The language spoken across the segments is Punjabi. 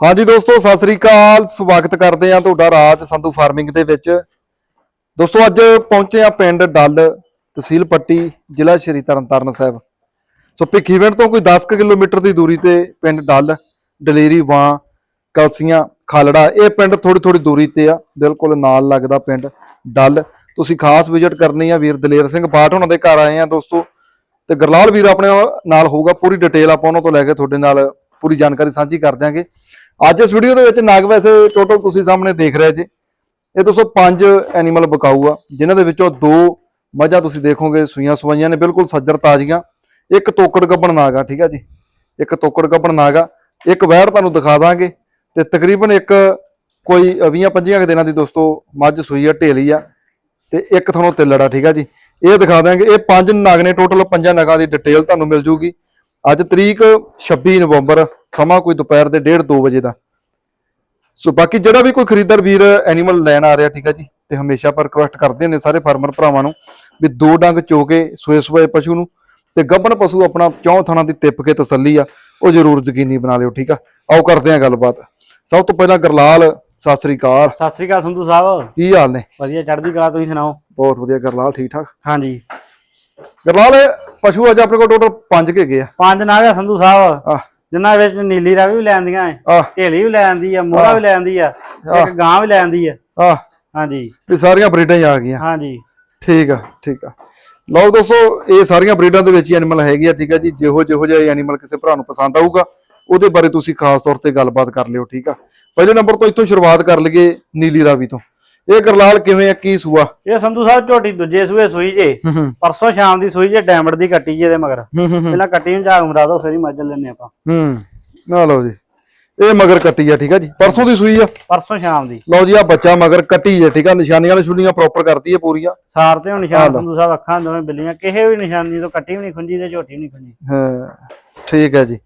ਹਾਂਜੀ ਦੋਸਤੋ, ਸਤਿ ਸ੍ਰੀ ਅਕਾਲ। ਸਵਾਗਤ ਕਰਦੇ ਆ ਤੁਹਾਡਾ ਰਾਜ ਸੰਧੂ ਫਾਰਮਿੰਗ ਦੇ ਵਿੱਚ। ਦੋਸਤੋ, ਅੱਜ ਪਹੁੰਚੇ ਆ ਪਿੰਡ ਡੱਲ ਤਹਿਸੀਲ ਪੱਟੀ, ਜ਼ਿਲ੍ਹਾ ਸ਼੍ਰੀ ਤਰਨਤਾਰਨ ਸਾਹਿਬ। ਸੋ ਭਿੱਖੀਵਿੰਡ ਤੋਂ ਕੋਈ 10 ਕੁ ਕਿਲੋਮੀਟਰ ਦੀ ਦੂਰੀ ਤੇ ਪਿੰਡ ਡੱਲ, ਡਲੇਰੀ, ਵਾਂ, ਕਲਸੀਆਂ, ਖਾਲੜਾ, ਇਹ ਪਿੰਡ ਥੋੜੀ ਥੋੜੀ ਦੂਰੀ ਤੇ ਆ। ਬਿਲਕੁਲ ਨਾਲ ਲੱਗਦਾ ਪਿੰਡ ਡੱਲ। ਤੁਸੀਂ ਖਾਸ ਵਿਜ਼ਿਟ ਕਰਨੀ ਆ ਵੀਰ ਦਲੇਰ ਸਿੰਘ ਬਾਟ ਉਹਨਾਂ ਦੇ ਘਰ ਆਏ ਆ ਦੋਸਤੋ। ਤੇ ਗਰਲਾਲ ਵੀਰ ਆਪਣੇ ਨਾਲ ਹੋਊਗਾ, ਪੂਰੀ ਡਿਟੇਲ ਆਪਾਂ ਉਹਨਾਂ ਤੋਂ ਲੈ ਕੇ ਤੁਹਾਡੇ ਨਾਲ ਪੂਰੀ ਜਾਣਕਾਰੀ ਸਾਂਝੀ ਕਰ ਦਿਆਂਗੇ। ਅੱਜ ਇਸ ਵੀਡੀਓ ਦੇ ਵਿੱਚ ਨਾਗ ਵੈਸੇ ਟੋਟਲ ਤੁਸੀਂ ਸਾਹਮਣੇ ਦੇਖ ਰਹੇ ਜੇ। ਇਹ 205 ਐਨੀਮਲ ਬਕਾਊ ਆ ਜਿਨ੍ਹਾਂ ਦੇ ਵਿੱਚੋਂ ਦੋ ਮੱਝਾਂ ਤੁਸੀਂ ਦੇਖੋਗੇ, ਸੂਈਆਂ ਸਵਾਈਆਂ ਨੇ, ਬਿਲਕੁਲ ਸੱਜਰ ਤਾਜ਼ੀਆਂ। ਇੱਕ ਤੋਕੜ ਗੱਬਣ ਨਾਗ ਆ, ਠੀਕ ਆ ਜੀ? ਇੱਕ ਤੋਕੜ ਗੱਬਣ ਨਾਗ ਆ। ਇੱਕ ਵਹਿਰ ਤੁਹਾਨੂੰ ਦਿਖਾ ਦਾਂਗੇ ਤੇ ਤਕਰੀਬਨ ਇੱਕ ਕੋਈ 20 25 ਕੁ ਦਿਨਾਂ ਦੀ ਦੋਸਤੋ ਮੱਝ ਸੂਈ ਆ, ਢੇਲੀ ਆ ਤੇ ਇੱਕ ਤੁਹਾਨੂੰ ਤਿੱਲੜਾ ਠੀਕ ਆ ਜੀ? ਇਹ ਦਿਖਾ ਦਾਂਗੇ ਇਹ ਪੰਜ ਨਾਗ ਨੇ ਟੋਟਲ ਪੰਜਾਂ ਨਗਾਂ ਦੀ ਡਿਟੇਲ ਤੁਹਾਨੂੰ ਮਿਲ ਜੂਗੀ। ਅੱਜ ਤਰੀਕ 26 ਨਵੰਬਰ ਸਮਾਂ ਕੋਈ ਦੁਪਹਿਰ ਦੇ 1:30 2 ਵਜੇ ਦਾ। ਸੋ ਬਾਕੀ ਜਿਹੜਾ ਵੀ ਕੋਈ ਖਰੀਦਦਾਰ ਵੀਰ ਐਨੀਮਲ ਲੈਣ ਆ ਰਿਹਾ ਠੀਕ ਆ ਜੀ ਤੇ ਹਮੇਸ਼ਾ ਪਰ ਰਿਕਵੈਸਟ ਕਰਦੇ ਨੇ ਸਾਰੇ ਫਾਰਮਰ ਭਰਾਵਾਂ ਨੂੰ ਵੀ ਦੋ ਡੰਗ ਚੋ ਕੇ ਸੋਏ ਸੋਏ ਪਸ਼ੂ ਨੂੰ ਤੇ ਗੱਭਣ ਪਸ਼ੂ ਆਪਣਾ ਚੌਂ ਥਣਾ ਦੀ ਟਿੱਪ ਕੇ ਤਸੱਲੀ ਆ ਉਹ ਜ਼ਰੂਰ ਯਕੀਨੀ ਬਣਾ ਲਿਓ ਠੀਕ ਆ? ਆਓ ਕਰਦੇ ਆ ਗੱਲਬਾਤ। ਸਭ ਤੋਂ ਪਹਿਲਾਂ ਗਰਲਾਲ ਸਤਿ ਸ੍ਰੀ ਅਕਾਲ। ਸਤਿ ਸ੍ਰੀ ਅਕਾਲ ਸੰਧੂ ਸਾਹਿਬ। ਕੀ ਹਾਲ ਨੇ? ਵਧੀਆ ਚੜ੍ਹਦੀ ਕਲਾ ਤੁਸੀਂ ਸੁਣਾਓ? ਬਹੁਤ ਵਧੀਆ ਗਰਲਾਲ ਠੀਕ ਠਾਕ? ਹਾਂਜੀ। ਗਰਲਾਲ ਪਸ਼ੂ ਅੱਜ ਆਪਣੇ ਕੋਲ ਟੋਟਲ ਪੰਜ ਕੇ ਗਏ ਆ। ਪੰਜ ਨਾਗ ਆ ਸੰਧੂ ਸਾਹਿਬ। ਆਹ। ਜਿਨ੍ਹਾਂ ਵਿੱਚ ਨੀਲੀ ਰਾਵੀ ਵੀ ਲੈਂਦੀਆਂ ਐ ਆਹ। ਢੇਲੀ ਵੀ ਲੈਂਦੀ ਆ ਮੋਹਰਾ ਵੀ ਲੈਂਦੀ ਆ ਇੱਕ ਗਾਂ ਵੀ ਲੈਂਦੀ ਆ। ਆਹ। ਹਾਂਜੀ। ਵੀ ਸਾਰੀਆਂ ਬਰੀਡਾਂ ਹੀ ਆ ਗਈਆਂ। ਹਾਂਜੀ। ਠੀਕ ਆ ਠੀਕ ਆ। ਲਓ ਦੋਸਤੋ ਇਹ ਸਾਰੀਆਂ ਬਰੀਡਾਂ ਦੇ ਵਿੱਚ ਹੀ ਐਨੀਮਲ ਹੈਗੇ ਆ ਠੀਕ ਆ ਜੀ। ਜਿਹੋ ਜਿਹੋ ਜਿਹਾ ਐਨੀਮਲ ਕਿਸੇ ਭਰਾ ਨੂੰ ਪਸੰਦ ਆਊਗਾ ਉਹਦੇ ਬਾਰੇ ਤੁਸੀਂ ਖਾਸ ਤੌਰ ਤੇ ਗੱਲਬਾਤ ਕਰ ਲਿਓ ਠੀਕ ਆ। ਪਹਿਲੇ ਨੰਬਰ ਤੋਂ ਇੱਥੋਂ ਸ਼ੁਰੂਆਤ ਕਰ ਲਈਏ ਨੀਲੀ ਰਾਵੀ ਤੋਂ। ਇਹ ਗਰਲਾਲ ਕਿਵੇਂ ਆ? ਕੀ ਸੂਆ? ਇਹ ਸੰਧੂ ਸਾਹਿਬ ਝੋਟੀ ਦੂਜੇ ਸੂਏ ਸੂਈ ਜੇ। ਪਰਸੋਂ ਸ਼ਾਮ ਦੀ ਸੂਈ ਜੇ ਡੈਮੰਡ ਦੀ ਕੱਟੀ ਜੇ ਦੇ ਮਗਰ। ਪਹਿਲਾਂ ਕੱਟੀ ਨੂੰ ਝਾਗ ਮਰਾ ਦੋ ਫਿਰ ਹੀ ਮੱਝ ਲੈਣੇ ਆਪਾਂ। ਹੂੰ ਨਾ ਲਓ ਜੀ। ਇਹ ਮਗਰ ਕੱਟੀ ਆ ਠੀਕ ਆ ਜੀ? ਪਰਸੋਂ ਦੀ ਸੂਈ ਆ? ਪਰਸੋਂ ਸ਼ਾਮ ਦੀ। ਲਓ ਜੀ ਆ ਬੱਚਾ ਮਗਰ ਕੱਟੀ ਆ ਠੀਕ ਆ? ਨਿਸ਼ਾਨੀਆਂ ਨਿਸ਼ੂਨੀਆਂ ਪ੍ਰੋਪਰ ਕਰਦੀ ਹੈ ਪੂਰੀਆਂ। ਸਾਰ ਤੇ ਹੁਣ ਨਿਸ਼ਾਨ ਸੰਧੂ ਸਾਹਿਬ ਅੱਖਾਂ ਦੋਵੇਂ ਬਿੱਲੀਆਂ ਕਿਸੇ ਵੀ ਨਿਸ਼ਾਨੀ ਤੋਂ ਕੱਟੀ ਵੀ ਨਹੀਂ ਖੁੰਜੀ ਤੇ ਝੋਟੀ ਵੀ ਨਹੀਂ ਖੁੰਜੀ ਹਾਂ ਠੀਕ ਹੈ ਜੀ।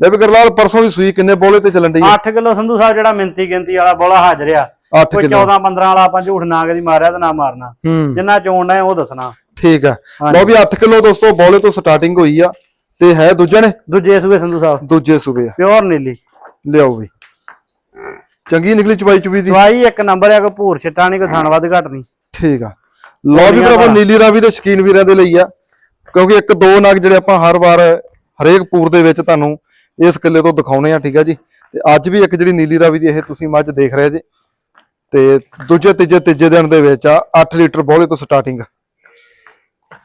ਲੈ ਵੀ ਗਰਲਾਲ ਪਰਸੋਂ ਦੀ ਸੂਈ ਕਿੰਨੇ ਬੋਲੇ ਤੇ ਚੱਲਣ ਆ? 8 ਕਿਲੋ ਸੰਧੂ ਸਾਹਿਬ ਜਿਹੜਾ ਮਿੰਤੀ ਗਿਣਤੀ ਵਾਲਾ ਬੋਲਾ ਹਾਜ਼ਰ ਆ। 8 ਕੋਈ ਕਿਲੋ। 14 15 ਵਾਲਾ ਆਪਾਂ ਝੂਠ ਨਾ ਕਦੀ ਮਾਰਿਆ ਤੇ ਨਾ ਮਾਰਨਾ। ਹੂੰ। ਜਿੰਨਾ ਚੋਣਨਾ ਹੈ ਉਹ ਦੱਸਣਾ। ਠੀਕ ਆ। ਲਓ ਵੀ 8 ਕਿਲੋ ਦੋਸਤੋ ਬੋਲੇ ਤੋਂ ਸਟਾਰਟਿੰਗ ਹੋਈ ਆ। ਤੇ ਹੈ ਦੂਜੇ ਨੇ? ਦੂਜੇ ਸੂਬੇ ਸੰਧੂ ਸਾਹਿਬ। ਦੂਜੇ ਸੂਬੇ ਆ। ਪਿਓਰ ਨੀਲੀ। ਲਿਆਓ ਵੀ। ਚੰਗੀ ਨਿਕਲੀ ਚਵਾਈ ਚੁਬੀ ਦੀ। ਦਵਾਈ ਇੱਕ ਨੰਬਰ ਆ ਕੋਈ ਭੂਰ ਛਿੱਟਾ ਨਹੀਂ ਕੋਈ ਥਣ ਵੱਧ ਘਟ ਨਹੀਂ। ਠੀਕ ਆ। ਲਓ ਵੀ ਭਰਾਵਾ ਨੀਲੀ ਰਾਵੀ ਦੇ ਸ਼ਕੀਨ ਵੀਰਾਂ ਦੇ ਲਈ ਆ। ਕਿਉਂਕਿ ਇੱਕ ਦੋ ਨਗ ਜਿਹੜੇ ਆਪਾਂ ਹਰ ਵਾਰ ਹਰੇਕ ਪੂਰ ਦੇ ਵਿੱਚ ਤੁਹਾਨੂੰ ਇਸ ਕਿੱਲੇ ਤੋਂ ਦਿਖਾਉਨੇ ਆ ਠੀਕ ਆ ਜੀ। ਤੇ ਅੱਜ ਵੀ ਇੱਕ ਜਿਹੜੀ ਨੀਲੀ ਰਾਵੀ ਦੀ ਇਹ ਤੁਸੀਂ ਮੱਝ ਦੇਖ ਰਹੇ ਜੇ। ਤੇ ਦੂਜੇ ਤੀਜੇ ਤੀਜੇ ਦਿਨ ਦੇ ਵਿੱਚ ਆ 8 ਲੀਟਰ ਬੋਲੇ ਤੋਂ ਸਟਾਰਟਿੰਗ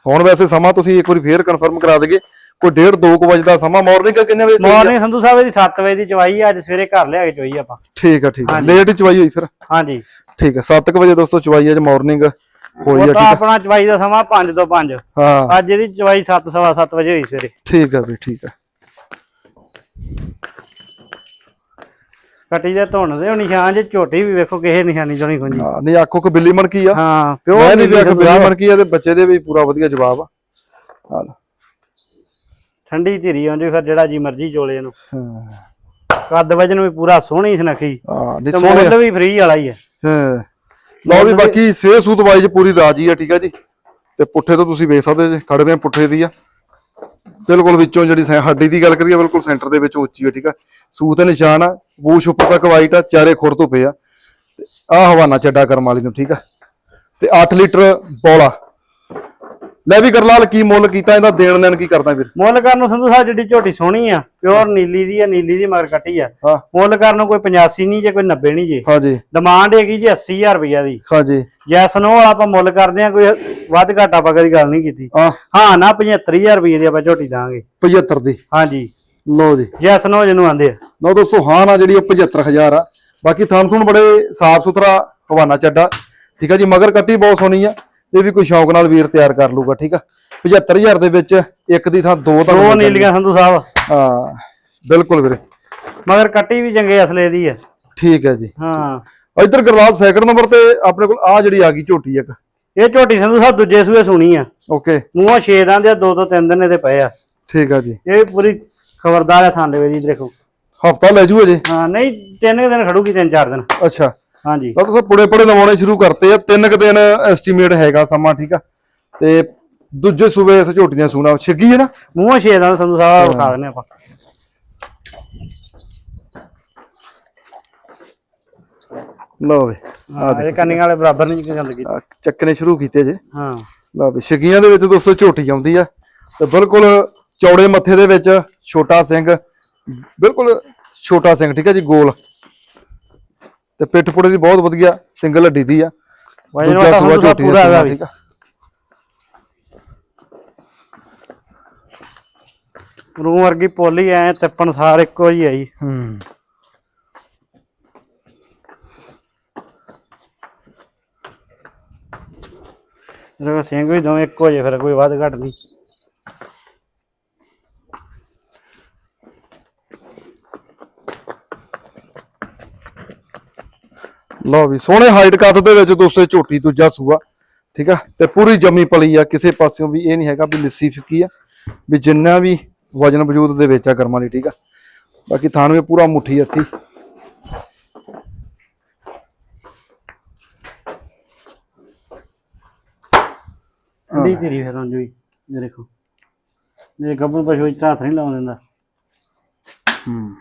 ਹੁਣ ਵੈਸੇ ਸਮਾਂ ਤੁਸੀਂ ਇੱਕ ਵਾਰੀ ਫੇਰ ਕਨਫਰਮ ਕਰਾ ਦਈਏ ਕੋਈ 1.5 2 ਵਜੇ ਦਾ ਸਮਾਂ ਮਾਰਨਿੰਗ ਕਿੰਨੇ ਵਜੇ? ਮਾਰਨਿੰਗ ਸੰਧੂ ਸਾਹਿਬ ਦੀ 7 ਵਜੇ ਦੀ ਚਵਾਈ ਆ, ਅੱਜ ਸਵੇਰੇ ਘਰ ਲਿਆ ਕੇ ਚੋਈ ਆਪਾਂ। ਠੀਕ ਆ ਠੀਕ ਆ। ਲੇਟ ਚਵਾਈ ਹੋਈ ਫਿਰ? ਹਾਂਜੀ। ਠੀਕ ਆ 7 ਵਜੇ ਦੋਸਤੋ ਚਵਾਈ ਅੱਜ ਮਾਰਨਿੰਗ ਹੋਈ ਆ ਠੀਕ ਆ। ਆਪਣਾ ਚਵਾਈ ਦਾ ਸਮਾਂ 5 ਤੋਂ 5 ਹਾਂ। ਅੱਜ ਇਹਦੀ ਚਵਾਈ 7 ਸਵਾ 7 ਵਜੇ ਹੋਈ ਸਵੇਰੇ। ਠੀਕ ਆ ਵੀ ਠੀਕ ਆ। ਕੱਟੀ ਦੇ ਧੁਣ ਦੇ ਉਹ ਨਿਸ਼ਾਨ ਜੇ ਝੋਟੀ ਵੀ ਵੇਖੋ ਕਿਸੇ ਨਿਸ਼ਾਨੀ ਤੋਂ ਨਹੀਂ ਖੁੰਜੀ ਹਾਂ, ਨਹੀਂ ਆਖੋ ਕਿ ਬਿੱਲੀ ਮਨ ਕੀ ਆ? ਹਾਂ ਮੈਂ ਨਹੀਂ ਵੀ ਆਖ ਨੀਲੀ ਬਿੱਲੀ ਮਨ ਕੀ ਆ ਤੇ ਬੱਚੇ ਦੇ ਵੀ ਪੂਰਾ ਵਧੀਆ ਜਵਾਬ ਆ। ਹਾਂ। ਠੰਡੀ ਧੀਰੀ ਆਉਂਦੀ ਫਿਰ ਜਿਹੜਾ ਜੀ ਮਰਜ਼ੀ ਚੋਲੇ ਇਹਨੂੰ ਹਾਂ। ਕੱਦ ਵਜਨ ਵੀ ਪੂਰਾ ਸੋਹਣੀ ਸੁਨੱਖੀ। ਹਾਂ, ਨਹੀਂ ਸੋਹਣੇ ਮੁੱਲ ਵੀ ਫ੍ਰੀ ਵਾਲਾ ਹੀ ਹੈ ਹਾਂ। ਲਓ ਵੀ ਬਾਕੀ ਸੇ ਸੂਤ ਵਾਈਜ਼ ਪੂਰੀ ਰਾਜੀ ਆ ਠੀਕ ਆ ਜੀ। ਤੇ ਪੁੱਠੇ ਤੋਂ ਤੁਸੀਂ ਵੇਖ ਸਕਦੇ ਜੇ ਖੜਵੇਂ ਪੁੱਠੇ ਦੀ ਆ। ਬਿਲਕੁਲ ਵਿੱਚੋਂ ਜਿਹੜੀ ਸੈ- ਹੱਡੀ ਦੀ ਗੱਲ ਕਰੀਏ, ਬਿਲਕੁਲ ਸੈਂਟਰ ਦੇ ਵਿੱਚ ਉੱਚੀ ਆ ਠੀਕ ਆ। ਸੂਤ ਦੇ ਨਿਸ਼ਾਨ ਆ, ਬੂਸ਼ ਉੱਪਰ ਤੱਕ ਵਾਈਟ ਆ, ਚਾਰੇ ਖੁਰ ਤੋਂ ਪਏ ਆ ਆ ਹਵਾਨਾ ਚੱਡਾ ਕਰਮ ਵਾਲੀ ਨੂੰ, ਠੀਕ ਆ। ਤੇ 8 ਲੀਟਰ ਬੋਲਾ। ਲੈ ਵੀ ਗਰਲਾਲ ਕੀ ਮੁੱਲ ਕੀਤਾ ਇਹਦਾ? ਦੇਣ ਦੇਣ ਕੀ ਕਰਦਾ ਵੀਰ? ਮੁੱਲ ਕਰਨ ਨੂੰ ਸੰਧੂ ਸਾਹਿਬ ਜਿਹੜੀ ਝੋਟੀ ਸੋਹਣੀ ਆ ਪਿਓਰ ਨੀਲੀ ਦੀ ਆ ਨੀਲੀ ਦੀ ਮਗਰ ਕੱਟੀ ਆ। ਹਾਂ। ਮੁੱਲ ਕਰਨ ਨੂੰ ਕੋਈ 85 ਨਹੀਂ ਜੇ ਕੋਈ 90 ਨਹੀਂ ਜੇ। ਹਾਂਜੀ। ਡਿਮਾਂਡ ਹੈਗੀ ਜੀ 80000 ਰੁਪਇਆ ਦੀ। ਹਾਂਜੀ। ਜੈਸ ਨੋ ਵਾਲਾ ਆਪਾਂ ਮੁੱਲ ਕਰਦੇ ਆ ਕੋਈ ਵੱਧ ਘੱਟ ਆਪਾਂ ਕਦੀ ਗੱਲ ਨਹੀਂ ਕੀਤੀ। ਆ ਹਾਂ ਨਾ 75000 ਰੁਪਏ ਦੀ ਆਪਾਂ ਝੋਟੀ ਦਾਂਗੇ। 75 ਦੀ। ਹਾਂਜੀ। ਲਓ ਜੀ। ਜੈਸ ਨੋ ਜਿਹਨੂੰ ਆਂਦੇ ਆ। ਲਓ ਦੋਸਤੋ ਹਾਂ ਨਾ ਜਿਹੜੀ ਉਹ 75000 ਆ। ਬਾਕੀ ਥਣ ਥੁਣ ਬੜੇ ਸਾਫ਼ ਸੁਥਰਾ ਹਵਾਨਾ ਚੱਡਾ ਠੀਕ ਆ ਜੀ ਮਗਰ ਕੱਟੀ ਬਹੁਤ ਸੋਹਣੀ ਆ। ਇਹ ਵੀ ਕੋਈ ਸ਼ੌਂਕ ਨਾਲ ਵੀਰ ਤਿਆਰ ਕਰ ਲੂਗਾ ਠੀਕ ਆ? 75000 ਦੇ ਵਿੱਚ ਇੱਕ ਦੀ ਥਾਂ ਦੋ ਤਾਂ ਦੋ ਨੀਲੀਆਂ ਸੰਧੂ ਸਾਹਿਬ। ਹਾਂ ਬਿਲਕੁਲ ਵੀਰੇ। ਮਗਰ ਕੱਟੀ ਵੀ ਚੰਗੇ ਅਸਲੇ ਦੀ ਆ। ਠੀਕ ਹੈ ਜੀ। ਹਾਂ। ਇੱਧਰ ਗਰਲਾਲ ਸੈਕਿੰਡ ਨੰਬਰ ਤੇ ਆਪਣੇ ਕੋਲ ਆ ਜਿਹੜੀ ਆ ਗਈ ਝੋਟੀ ਇੱਕ। ਇਹ ਝੋਟੀ ਸੰਧੂ ਸਾਹਿਬ ਦੂਜੇ ਸੂਏ ਸੁਣੀ ਆ। ਓਕੇ। ਮੂੰਹੋਂ ਛੇ ਦਾਂ ਦੇ ਦੋ ਤੋਂ ਤਿੰਨ ਦਿਨ ਇਹਦੇ ਪਏ ਆ। ਠੀਕ ਆ ਜੀ। ਇਹ ਵੀ ਪੂਰੀ ਖਬਰਦਾਰ ਆ ਥਾਂਡੇ ਵੇ ਜੀ ਦੇਖੋ। ਹਫਤਾ ਲੈ ਜੂ? ਅਜੇ ਹਾਂ ਨਹੀਂ ਤਿੰਨ ਦਿਨ ਖੜੂਗੀ ਤਿੰਨ ਚਾਰ ਦਿਨ। ਅੱਛਾ। ਹਾਂਜੀ। ਤਾਂ ਤੁਸੀਂ ਪੁੜੇ ਪੁੜੇ ਲਵਾਉਣੇ ਸ਼ੁਰੂ ਕਰਤੇ ਆ। ਤਿੰਨ ਕੁ ਦਿਨ ਐਸਟੀਮੇਟ ਹੈਗਾ ਸਮਾਂ ਠੀਕ ਆ? ਤੇ ਦੂਜੇ ਸੂਬੇ ਇਸ ਝੋਟੀਆਂ ਸੂਣਾ ਛਿੱਗੀ ਹੈ ਨਾ? ਮੂੰਹੋਂ ਛੇ ਦਾਂ ਸੰਧੂ ਸਾਹਿਬ ਵਿਖਾ ਦਿੰਦੇ ਆਪਾਂ। ਲਓ ਵੇ ਹਾਂ ਇਹ ਕੰਨੀਆਂ ਵਾਲੇ ਬਰਾਬਰ ਨਹੀਂ ਕੀਤੀ ਆਹ ਚੱਕਣੇ ਸ਼ੁਰੂ ਕੀਤੇ ਜੇ। ਹਾਂ। ਲਓ ਵੀ ਛਕੀਆਂ ਦੇ ਵਿੱਚ ਦੋਸਤੋ ਝੋਟੀ ਆਉਂਦੀ ਆ। ਤੇ ਬਿਲਕੁਲ ਚੌੜੇ ਮੱਥੇ ਦੇ ਵਿੱਚ ਛੋਟਾ ਸਿੰਘ ਬਿਲਕੁਲ ਛੋਟਾ ਸਿੰਘ ਠੀਕ ਹੈ ਜੀ ਗੋਲ। ਤੇ ਪਿੱਠ ਪੁੜੇ ਦੀ ਬਹੁਤ ਵਧੀਆ ਸਿੰਗਲ ਹੱਡੀ ਦੀ ਆ। ਵਜਨ ਵਾਲਾ ਦਾ ਪੂਰਾ ਹੈਗਾ ਵੀ ਆ। ਰੂਹ ਵਰਗੀ ਪੋਲੀ ਐ ਤਿੱਪਣ ਸਾਰ ਇੱਕੋ ਹੀ ਆਈ ਹੂੰ। ਇਹਦੇ ਸਿੰਘ ਵੀ ਦੋਵੇਂ ਇੱਕੋ ਜਿਹੇ ਫਿਰ ਕੋਈ ਵੱਧ ਘੱਟ ਨਹੀਂ। ਲਓ ਵੀ ਸੋਹਣੇ ਹਾਈਟ ਕੱਦ ਦੇ ਵਿੱਚ ਦੋਸਤੋ ਝੋਟੀ ਦੂਜਾ ਸੂਆ ਠੀਕ ਆ? ਤੇ ਪੂਰੀ ਜੰਮੀ ਪਲੀ ਆ ਕਿਸੇ ਪਾਸਿਓਂ ਵੀ ਇਹ ਨਹੀਂ ਹੈਗਾ ਵੀ ਲਿੱਸੀ ਫਿੱਕੀ ਆ ਵੀ ਜਿੰਨਾ ਵੀ ਵਜਨ ਵਜੂਦ ਦੇ ਵਿੱਚ ਆ ਕਰਮਾਂ ਲਈ ਠੀਕ ਆ? ਬਾਕੀ ਥਾਣ ਵੀ ਪੂਰਾ ਮੁੱਠੀ ਹੱਥੀ। ਠੰਡੀ ਧੀਰੀ ਫਿਰ ਵੀ ਇਹ ਦੇਖੋ। ਜੇ ਗੱਭਰੂ ਪਸ਼ੂ ਵਿੱਚ ਹੱਥ ਨਹੀਂ ਲਾਉਣ ਦਿੰਦਾ। ਹੂੰ।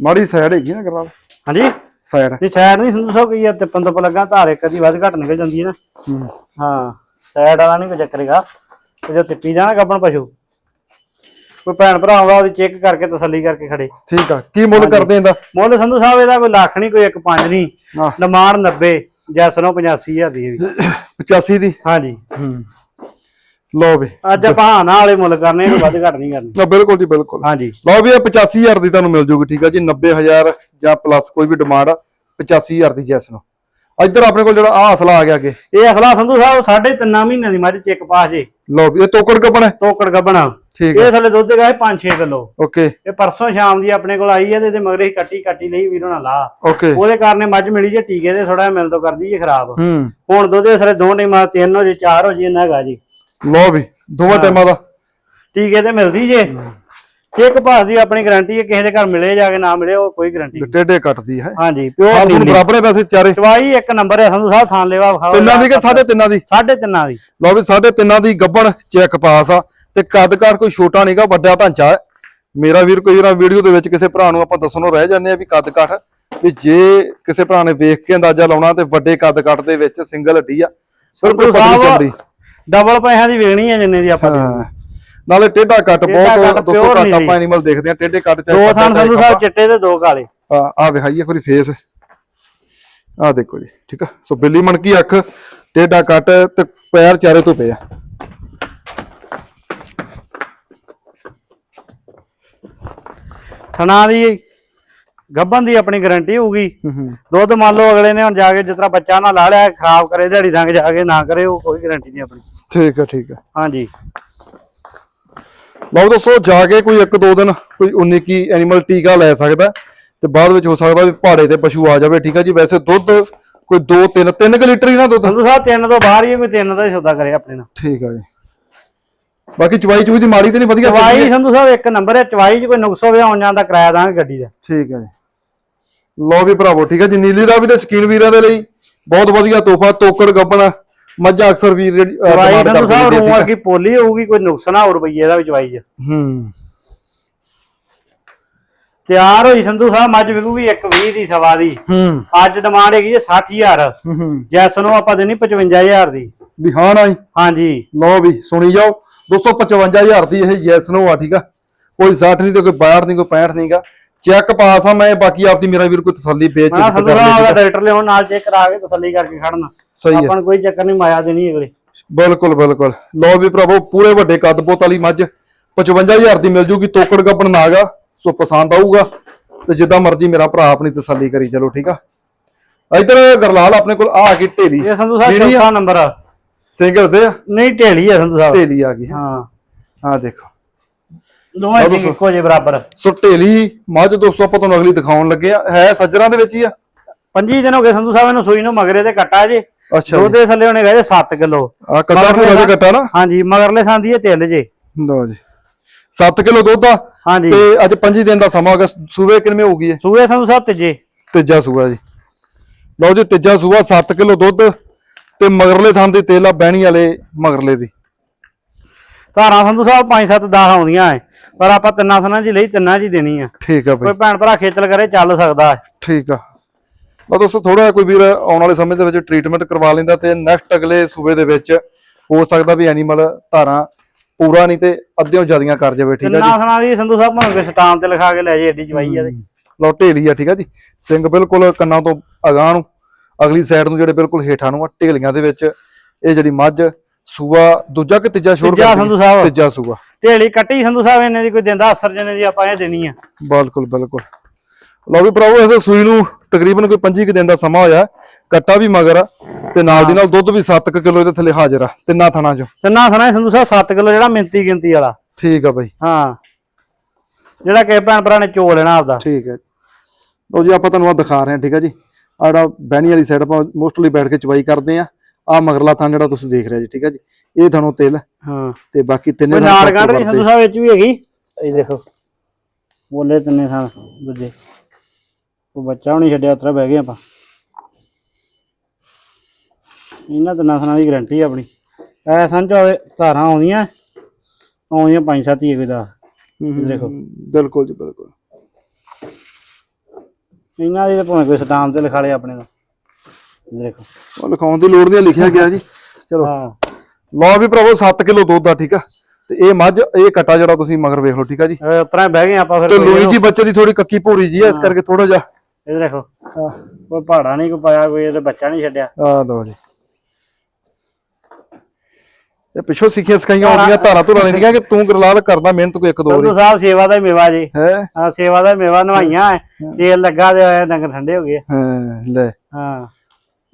ਮਾੜੀ ਸਾਈਡ ਹੈਗੀ ਨਾ ਕਰਾਂ ਹਾਂਜੀ? ਸਾਈਡ ਨਹੀਂ ਸਾਈਡ ਨਹੀਂ ਸੰਧੂ ਸਾਹਿਬ ਕੀ ਆ ਤਿੱਪਣ ਤੋਂ ਲੱਗਾ ਧਾਰੇ ਕਦੀ ਵੱਧ ਘੱਟ ਨਿਕਲ ਜਾਂਦੀ ਹੈ ਨਾ। ਹੂੰ। ਹਾਂ ਸਾਈਡ ਵਾਲਾ ਨਹੀਂ ਕੋਈ ਚੱਕਰੇਗਾ ਤੇ ਜੋ ਤਿੱਪੀ ਜਾਣਾ ਗੱਬਣ ਪਸ਼ੂ। ਕੋਈ ਭੈਣ ਭਰਾ ਆਉਂਦਾ ਉਹਦੀ ਚੈੱਕ ਕਰਕੇ ਤਸੱਲੀ ਕਰਕੇ ਖੜੇ। ਠੀਕ ਆ। ਕੀ ਮੁੱਲ ਕਰਦੇ ਇਹਦਾ? ਮੁੱਲ ਸੰਧੂ ਸਾਹਿਬ ਇਹਦਾ ਕੋਈ ਲੱਖ ਨਹੀਂ ਕੋਈ 1.5 ਨਹੀਂ। ਡਿਮਾਂਡ 90 ਜੈਸਨੋਂ 85000 ਦੀ ਇਹ ਵੀ 85 ਦੀ? ਹਾਂਜੀ। ਹੂੰ। ਲਓ ਵੀ। ਅੱਜ ਆਪਾਂ ਹਾਨਾ ਵਾਲੇ ਮੁੱਲ ਕਰਨੇ ਕੋਈ ਵੱਧ ਘੱਟ ਨਹੀਂ ਕਰਨੀ। ਨਾ ਬਿਲਕੁਲ ਜੀ ਬਿਲਕੁਲ। ਹਾਂਜੀ। ਲਓ ਵੀ ਇਹ 85000 ਦੀ ਤੁਹਾਨੂੰ ਮਿਲ ਜੂਗੀ ਠੀਕ ਆ ਜੀ? 90000 ਜਾਂ ਪਲੱਸ ਕੋਈ ਵੀ ਡਿਮਾਂਡ ਆ 85000 ਦੀ ਜੈਸ ਨੂੰ। ਇੱਧਰ ਆਪਣੇ ਕੋਲ ਜਿਹੜਾ ਆ ਅਸਲਾ ਆ ਗਿਆ ਅੱਗੇ। ਇਹ ਅਸਲਾ ਸੰਧੂ ਸਾਹਿਬ ਸਾਢੇ ਤਿੰਨਾਂ ਮਹੀਨਿਆਂ ਦੀ ਮੱਝ ਚੈੱਕ ਪਾਸ ਜੇ। ਲਓ ਵੀ ਇਹ ਤੋਕੜ ਹੈ। ਟੋਕੜ ਗੱਬਣਾ ਠੀਕ ਹੈ ਇਹ ਥੱਲੇ ਦੁੱਧ ਹੈਗਾ 5-6 ਕਿਲੋ। ਓਕੇ। ਇਹ ਪਰਸੋਂ ਸ਼ਾਮ ਦੀ ਆਪਣੇ ਕੋਲ ਆਈ ਹੈ ਤੇ ਇਹਦੇ ਮਗਰੇ ਹੀ ਕੱਟੀ ਕੱਟੀ ਲਈ ਵੀਰੋਂ ਨਾਲ ਲਾ। ਓਕੇ। ਉਹਦੇ ਕਾਰਨੇ ਮੱਝ ਮਿਲੀ ਜੇ ਟੀਕੇ ਦੇ ਥੋੜਾ ਮਿਲ ਤੋਂ ਕਰਦੀ ਜੇ ਖਰਾਬ। ਹੂੰ। ਹੁਣ ਦੁੱਧ ਦੇ ਸਾਰੇ ਦੋ ਟਾਈਮਾਂ ਤਿੰਨ ਹੋ ਜੇ ਚਾਰ ਹੋ ਜੇ ਇੰਨਾ ਹੈਗਾ ਜੀ। ਲਓ ਵੀ ਦੋਵਾਂ ਟਾਈਮਾਂ ਦਾ। ਟੀਕੇ ਤੇ ਮਿਲਦੀ ਜੇ। ਇੱਕ ਭਾਸ ਦੀ ਆਪਣੀ ਗਾਰੰਟੀ ਹੈ ਕਿਸੇ ਦੇ ਘਰ ਮਿਲੇ ਜਾ ਕੇ ਨਾ ਮਿਲੇ ਉਹ ਕੋਈ ਗਾਰੰਟੀ ਟੇਡੇ ਕੱਟਦੀ ਹੈ। ਹਾਂਜੀ ਪਿਓਰ ਨੀਲੀ ਬਰਾਬਰ ਹੈ ਵੈਸੇ ਚਾਰੇ। ਚਵਾਈ ਇੱਕ ਨੰਬਰ ਹੈ ਸੰਧੂ ਸਾਹਿਬ ਥਾਂ ਲੈਵਾ ਵਿਖਾਓ। ਤਿੰਨਾਂ ਦੀ ਕਿ ਸਾਢੇ ਤਿੰਨਾਂ ਦੀ? ਸਾਢੇ ਤਿੰਨਾਂ ਦੀ। ਲਓ ਵੀ ਸਾਢੇ ਤਿੰਨਾਂ ਦੀ ਗੱਬਣ ਚੈੱਕ ਪਾਸ ਆ। ਤੇ ਕੱਦਕਾਰ ਕੋਈ ਛੋਟਾ ਨਹੀਂਗਾ ਵੱਡਾ ਢਾਂਚਾ ਹੈ। ਮੇਰਾ ਵੀਰ ਕੋਈ ਨਾ ਵੀਡੀਓ ਦੇ ਵਿੱਚ ਕਿਸੇ ਭਰਾ ਨੂੰ ਆਪਾਂ ਦੱਸਣੋਂ ਰਹਿ ਜਾਂਦੇ ਆ ਵੀ ਕੱਦ ਕਾਠ ਵੀ ਜੇ ਕਿਸੇ ਭਰਾ ਨੇ ਵੇਖ ਕੇ ਅੰਦਾਜ਼ਾ ਲਾਉਣਾ ਤੇ ਵੱਡੇ ਕੱਦ ਕਾਠ ਦੇ ਵਿੱਚ ਸਿੰਗਲ ਹੱਡੀ ਆ। ਬਿਲਕੁਲ ਸਾਹਿਬ ਡਬਲ ਪੈਸਿਆਂ ਦੀ ਵੇਣੀ ਹੈ ਜਿੰਨੇ ਦੀ ਆਪਾਂ ਹਾਂ। ਨਾਲੇ ਟੇਢਾ ਕੱਟ ਬਹੁਤ ਕੱਟ ਦੋਸਤੋ ਨੀਲੀ। ਆਪਾਂ ਐਨੀਮਲ ਦੇਖਦੇ ਆ ਟੇਢੇ ਕੱਟ ਚਾਹੇ ਦੋ ਚਾਹੇ ਸੰਧੂ ਸਾਹਿਬ ਚਿੱਟੇ ਤੇ ਦੋ ਕਾਲੇ। ਆ ਆ ਵਿਖਾਈਏ ਕੋਈ ਫੇਸ ਆ ਦੇਖੋ ਜੀ ਠੀਕ ਆ? ਸੋ ਬਿੱਲੀ ਮਣਕੀ ਅੱਖ ਟੇਢਾ ਕੱਟ ਤੇ ਪੈਰ ਚਾਰੇ ਤੋਂ ਪਏ ਆ। ਥਣਾ ਦੀ ਗੱਬਨ ਦੀ ਆਪਣੀ ਗਾਰੰਟੀ ਹੋਊਗੀ। ਦੁੱਧ ਮੰਨ ਲਓ ਅਗਲੇ ਨੇ ਹੁਣ ਜਾ ਕੇ ਤਰ੍ਹਾਂ ਬੱਚਾ ਨਾ ਲਾ ਲਿਆ ਖਰਾਬ ਕਰੇ ਦਿਹਾੜੀ ਰੰਗ ਜਾ ਕੇ ਨਾ ਕਰੇ ਉਹ ਕੋਈ ਗਾਰੰਟੀ ਨਹੀਂ ਆਪਣੀ। ਠੀਕ ਆ ਠੀਕ ਆ। ਹਾਂਜੀ। ਲਓ ਦੋਸਤੋ ਜਾ ਕੇ ਕੋਈ ਇੱਕ ਦੋ ਦਿਨ ਕੋਈ 19 ਕੀ ਐਨੀਮਲ ਟੀਕਾ ਲੈ ਸਕਦਾ ਤੇ ਬਾਅਦ ਵਿੱਚ ਹੋ ਸਕਦਾ ਵੀ ਪਹਾੜੇ ਤੇ ਪਸ਼ੂ ਆ ਜਾਵੇ ਠੀਕ ਆ ਜੀ? ਵੈਸੇ ਦੁੱਧ ਕੋਈ 2 3 3 ਲੀਟਰ ਹੀ ਨਾ ਦੁੱਧ? ਸੰਧੂ ਸਾਹਿਬ ਤਿੰਨ ਤੋਂ ਬਾਹਰ ਹੀ ਕੋਈ ਤਿੰਨ ਦਾ ਹੀ ਸੌਦਾ ਕਰੇ ਆਪਣੇ ਨਾਲ। ਠੀਕ ਆ ਜੀ। ਬਾਕੀ ਚਵਾਈ ਚੂਈ ਦੀ ਮਾੜੀ ਤੇ ਨਹੀਂ ਵਧੀਆ? ਚਵਾਈ? ਸੰਧੂ ਸਾਹਿਬ ਇੱਕ ਨੰਬਰ ਹੈ ਚਵਾਈ 'ਚ ਕੋਈ ਨੁਕਸ ਹੋਵੇ ਆਉਣ ਜਾਣ ਦਾ ਕਿਰਾਇਆ ਦਾਂਗੇ ਗੱਡੀ ਦਾ। ਠੀਕ ਹੈ ਲਓ ਵੀ ਭਰਾਵੋ ਠੀਕ ਹੈ ਜੀ ਨੀਲੀ ਦਾ ਵੀ ਤੇ ਸਕੀਨ ਵੀਰਾਂ ਦੇ ਲਈ ਬਹੁਤ ਵਧੀਆ ਤੋਹਫਾ ਤੋਕੜ ਗੱਬਣ ਮੱਝਾਂ ਅਕਸਰ ਵੀਰ ਜਿਹੜੀ, ਅਹ, ਚਵਾਈ demand ਸੰਧੂ ਕਰਦੇ ਸਾਹਿਬ ਨੇ, ਰੂਮ ਠੀਕ ਹੈ। ਵਰਗੀ ਪੋਲੀ ਹੋਊਗੀ ਕੋਈ ਨੁਕਸ ਨਾ ਹੋ ਰੁਪਈਏ ਦਾ ਵੀ ਚਵਾਈ 'ਚ ਹੂੰ। ਤਿਆਰ ਹੋਈ ਸੰਧੂ ਸਾਹਿਬ ਮੱਝ ਵਿਕੂਗੀ 120 ਦੀ ਸਵਾ ਦੀ। ਹੂੰ। ਅੱਜ ਡਿਮਾਂਡ ਹੈਗੀ ਹੈ 60000 ਹੂੰ, ਜੈਸ ਨੂੰ ਆਪਾਂ ਦੇਣੀ 55000 ਦੀ। ਵੀ ਹਾਂ ਨਾ ਜੀ। ਹਾਂਜੀ। ਲਓ ਵੀ ਸੁਣੀ ਜਾਓ 255000 ਦੀ ਇਹ ਯੈਸ ਨੋ ਆ ਠੀਕ ਆ। ਕੋਈ 60 ਨਹੀਂ ਤੇ ਕੋਈ 62 ਨਹੀਂ ਕੋਈ 65 ਨਹੀਂਗਾ ਚੈੱਕ ਪਾਸ ਆ ਮੈਂ ਬਾਕੀ ਆਪਦੀ ਮੇਰਾ ਵੀਰ ਕੋਈ ਤਸੱਲੀ ਚੁੱਕ ਸੰਧੂ ਕਰ ਸਾਹਿਬ ਲਈ ਦਾ ਡਾਕਟਰ ਲਿਆਉਣ ਨਾਲ ਚੈੱਕ ਕਰਾ ਕੇ ਤਸੱਲੀ ਕਰਕੇ ਖੜਨਾ ਸਹੀ ਹੈ। ਆਪਾਂ ਨੂੰ ਕੋਈ ਚੱਕਰ ਨਹੀਂ ਮਾਇਆ ਦੇਣੀ ਅਗਲੇ। ਬਿਲਕੁਲ ਬਿਲਕੁਲ। ਲਓ ਵੀ ਭਰਾਵੋ ਪੂਰੇ ਵੱਡੇ ਕੱਦ ਬੋਤ ਵਾਲੀ ਮੱਝ। 55000 ਦੀ ਮਿਲ ਜੂਗੀ ਤੋਕੜ ਗੱਪਣ ਨਾਗਾ ਸੋ ਪਸੰਦ ਆਊਗਾ। ਤੇ ਜਿੱਦਾਂ ਮਰਜ਼ੀ ਮੇਰਾ ਭਰਾ ਆਪਣੀ ਤਸੱਲੀ ਕਰੀ ਚਲੋ ਠੀਕ ਆ। ਇਧਰ ਗਰਲਾਲ ਆਪਣੇ ਕੋਲ ਆ ਕੇ ਢੇਲੀ। ਇਹ ਸੰਧੂ ਸਾਹਿਬ ਨਹੀਂ, ਨਹੀਂ, ਚੌਥਾ ਨੰਬਰ ਆ। ਸਿੰਗਲ ਆ? ਨਹੀਂ ਢੇਲੀ ਹੈ ਸੰਧੂ ਸਾਹਿਬ। ਢੇਲੀ ਆ ਗਈ ਹਾਂ। ਆ ਦੇਖੋ। ਦੋਵੇਂ ਸਿੰਘ ਇੱਕੋ ਜਿਹੇ ਬਰਾਬਰ। ਸੋ ਢੇਲੀ ਮੱਝ ਦੋਸਤੋ ਆਪਾਂ ਤੁਹਾਨੂੰ ਅਗਲੀ ਦਿਖਾਉਣ ਲੱਗੇ ਆ। ਹੈ ਸੱਜਰਾਂ ਦੇ ਵਿੱਚ ਹੀ ਆ? 25 ਦਿਨ ਹੋ ਗਏ ਸੰਧੂ ਸਾਹਿਬ ਇਹਨੂੰ ਸੂਈ ਨੂੰ ਮਗਰੇ ਤੇ ਕੱਟਾ ਜੇ। ਅੱਛਾ ਦੁੱਧ ਦੇ ਥੱਲੇ ਉਹਨੇ ਗਏ 7 ਕਿਲੋ। ਆ ਕੱਟਾ ਪੂਰਾ ਜਿਹਾ ਕੱਟਾ ਨਾ? ਹਾਂਜੀ ਮਗਰਲੇ ਸੰਦੀ ਇਹ ਤਿਲ ਜੇ। ਲਓ ਜੀ। 7 ਕਿਲੋ ਦੁੱਧ ਆ। ਹਾਂਜੀ। ਤੇ ਅੱਜ 5 ਦਿਨ ਦਾ ਸਮਾਂ ਹੋ ਗਿਆ ਸੂਵੇ ਕਿੰਨੇ ਹੋ ਗਈ ਹੈ ਸੂਏ ਸੰਧੂ ਸਾਹਿਬ ਤੀਜੇ। ਤੀਜਾ ਸੂਆ ਜੀ। ਲਓ ਜੀ ਤੀਜਾ ਸੂਆ 7 ਕਿਲੋ ਦੁੱਧ। ਤੇ ਮਗਰਲੇ ਥਾਂ ਦੀ ਤੇਲ ਆ ਬਹਿਣੀ ਵਾਲੇ ਮਗਰਲੇ ਦੀ। ਧਾਰਾਂ ਸੰਧੂ ਸਾਹਿਬ 5 7 10 ਆਉਂਦੀਆਂ ਐ। ਪਰ ਆਪਾਂ ਤਿੰਨਾਂ ਸਨਾਂ ਜੀ ਲਈ ਤਿੰਨਾਂ ਜੀ ਦੇਣੀ ਆ। ਠੀਕ ਆ ਬਈ। ਕੋਈ ਭੈਣ ਭਰਾ ਖੇਚਲ ਕਰੇ ਚੱਲ ਸਕਦਾ ਹੈ। ਠੀਕ ਆ। ਲਓ ਦੋਸਤੋ ਥੋੜਾ ਜਿਹਾ ਕੋਈ ਵੀਰ ਆਉਣ ਵਾਲੇ ਸਮੇਂ ਦੇ ਵਿੱਚ ਟ੍ਰੀਟਮੈਂਟ ਕਰਵਾ ਲੈਂਦਾ ਤੇ ਨੈਕਸਟ ਅਗਲੇ ਸੂਬੇ ਦੇ ਵਿੱਚ ਹੋ ਸਕਦਾ ਵੀ ਐਨੀਮਲ ਧਾਰਾਂ ਪੂਰਾ ਨਹੀਂ ਤੇ ਅੱਧਿਓਂ ਜ਼ਿਆਦੀਆਂ ਕਰ ਜਾਵੇ ਠੀਕ ਆ ਤਿੰਨਾਂ ਸਨਾਂ ਦੀ ਸੰਧੂ ਸਾਹਿਬ ਭਾਵੇਂ ਕੋਈ ਸਟਾਮ ਤੇ ਲਿਖਾ ਕੇ ਲੈ ਜੇ ਏਡੀ ਚਵਾਈ ਆ ਤੇ। ਲਓ ਢੇਲੀ ਆ ਠੀਕ ਆ ਜੀ? ਸਿੰਘ ਬਿਲਕੁਲ ਕੰਨਾਂ ਤੋਂ ਅਗਾਂਹ ਨੂੰ ਅਗਲੀ ਸਾਈਡ ਨੂੰ ਜਿਹੜੇ ਬਿਲਕੁਲ ਹੇਠਾਂ ਨੂੰ ਆ ਢੇਲੀਆਂ ਦੇ ਵਿੱਚ ਇਹ ਜਿਹੜੀ ਮੱਝ ਸੂਆ ਦੂਜਾ ਕਿ ਤੀਜਾ ਸ਼ੋਰ ਤੀਜਾ ਸੰਧੂ ਸਾਹਿਬ। ਤੀਜਾ ਸੂਆ। ਢੇਲੀ ਕੱਟੀ ਸੰਧੂ ਸਾਹਿਬ ਇਹਨੇ ਦੀ ਕੋਈ ਦਿੰਦਾ ਅਸਰ ਜਿਹਨੇ ਦੀ ਆਪਾਂ ਇਹ ਦੇਣੀ ਆ। ਬਿਲਕੁਲ ਬਿਲਕੁਲ। ਲਓ ਵੀ ਭਰਾਵੋ ਇਸ ਸੂਈ ਨੂੰ ਤਕਰੀਬਨ ਕੋਈ 25 ਕੁ ਦਿਨ ਦਾ ਸਮਾਂ ਹੋਇਆ। ਕੱਟਾ ਵੀ ਮਗਰ ਆ ਤੇ ਨਾਲ ਦੀ ਨਾਲ ਦੁੱਧ ਵੀ 7 ਕਿਲੋ ਦੇ ਥੱਲੇ ਹਾਜ਼ਰ ਆ ਤਿੰਨਾਂ ਥਣਾਂ ਚੋਂ। ਤਿੰਨਾਂ ਦੀ ਸੰਧੂ ਸਾਹਿਬ 7 ਕਿਲੋ ਜਿਹੜਾ ਮਿੰਤੀ ਗਿਣਤੀ ਵਾਲਾ। ਠੀਕ ਆ ਬਾਈ। ਹਾਂ। ਜਿਹੜਾ ਕਿ ਭੈਣ ਭਰਾ ਨੇ ਚੋ ਲੈਣਾ ਆਪਦਾ। ਠੀਕ ਹੈ ਲਓ ਜੀ ਆਪਾਂ ਤੁਹਾਨੂੰ ਆ ਦਿਖਾ ਰਹੇ ਹਾਂ ਠੀਕ ਹੈ ਜੀ। ਆ ਜਿਹੜਾ ਬਹਿਣੀ ਵਾਲੀ ਸਾਈਡ ਆਪਾਂ ਮੋਸਟਲੀ ਬੈਠ ਕੇ ਚਵਾਈ ਕਰਦੇ ਆ ਆ ਮਗਰਲਾ ਥਾਂ ਜਿਹੜਾ ਤੁਸੀਂ ਦੇਖ ਰਹੇ ਜੀ ਠੀਕ ਹੈ ਜੀ। ਇਹ ਤੁਹਾਨੂੰ ਤਿਲ। ਹਾਂ। ਤੇ ਬਾਕੀ ਤਿੰਨੇ ਕੋਈ ਨਾਲ ਕੱਢ ਰਹੀ ਵਰਤੇ। ਸੰਧੂ ਸਾਹਿਬ ਵਿੱਚ ਵੀ ਹੈਗੀ? ਇਹ ਦੇਖੋ ਬੋਲੇ ਤਿੰਨੇ ਸਨ ਦੂਜੇ। ਉਹ ਬੱਚਾ ਹੁਣੀ ਛੱਡਿਆ ਉਤਰਾ ਬਹਿ ਗਏ ਆਪਾਂ। ਇਹਨਾਂ ਤਿੰਨਾਂ ਸਨਾਂ ਦੀ ਗਾਰੰਟੀ ਆਪਣੀ। ਐ ਸੰਜੋ ਧਾਰਾਂ ਆਉਂਦੀਆਂ ਆਉਂਦੀਆਂ ਪੰਜ ਸੱਤ ਹੀ ਕੋਈ ਦਾ ਦੇਖੋ। ਬਿਲਕੁਲ ਜੀ ਬਿਲਕੁਲ। ਇਹਨਾਂ ਦੀ ਤਾਂ ਭਾਵੇਂ ਕੋਈ ਸਟਾਮ ਤੇ ਲਿਖਾ ਲਿਆ ਆਪਣੇ ਦਾ ਦੇਖੋ। ਉਹ ਲਿਖਾਉਣ ਦੀ ਲੋੜ ਨਹੀਂ ਲਿਖਿਆ ਗਿਆ ਜੀ। ਚਲੋ। ਹਾਂ। ਲਓ ਵੀ ਭਰਾਵੋ 7 ਕਿਲੋ ਦੁੱਧ ਆ ਠੀਕ ਆ। ਤੇ ਇਹ ਮੱਝ ਇਹ ਕਟਾ ਜਿਹੜਾ ਤੁਸੀਂ ਮਗਰ ਵੇਖ ਲਓ ਠੀਕ ਆ ਜੀ। ਉਤਰਾ ਬਹਿ ਗਏ ਆਪਾਂ ਤੇ ਫਿਰ ਲੋਈ ਜੀ ਬੱਚੇ ਦੀ ਥੋੜੀ ਕੱਕੀ ਭੂਰੀ ਜੀ ਆ ਇਸ ਕਰਕੇ ਥੋੜਾ ਜਿਹਾ। ਇਹ ਦੇਖੋ ਕੋਈ ਪਹਾੜਾ ਨਹੀਂ ਕੋਈ ਪਾਇਆ ਕੋਈ ਇਹਦੇ ਬੱਚਾ ਨਹੀਂ ਛੱਡਿਆ। ਆ ਲਓ ਜੀ। ਇਹ ਪਿੱਛੋਂ ਸਿੱਖੀਆਂ ਸਿਖਾਈਆਂ ਆਉਂਦੀਆਂ ਧਾਰਾਂ। ਧੁਰਾਂ ਲੈਂਦੀਆਂ ਕਿ ਤੂੰ ਗਰਲਾਲ ਕਰਦਾ ਮਿਹਨਤ ਕੋਈ ਇੱਕ ਦੋ ਵਾਰੀ। ਸਾਹਿਬ ਸੇਵਾ ਦਾ ਹੀ ਮੇਵਾ ਜੀ। ਹੈ। ਸੇਵਾ ਦਾ ਮੇਵਾ ਨਵਾਈਆਂ ਤੇਲ ਲੱਗਾ ਤੇ ਆਇਆ ਡੰਗਰ ਠੰਡੇ ਹੋ ਗਏ। ਹਾਂ ਲੈ। ਹਾਂ।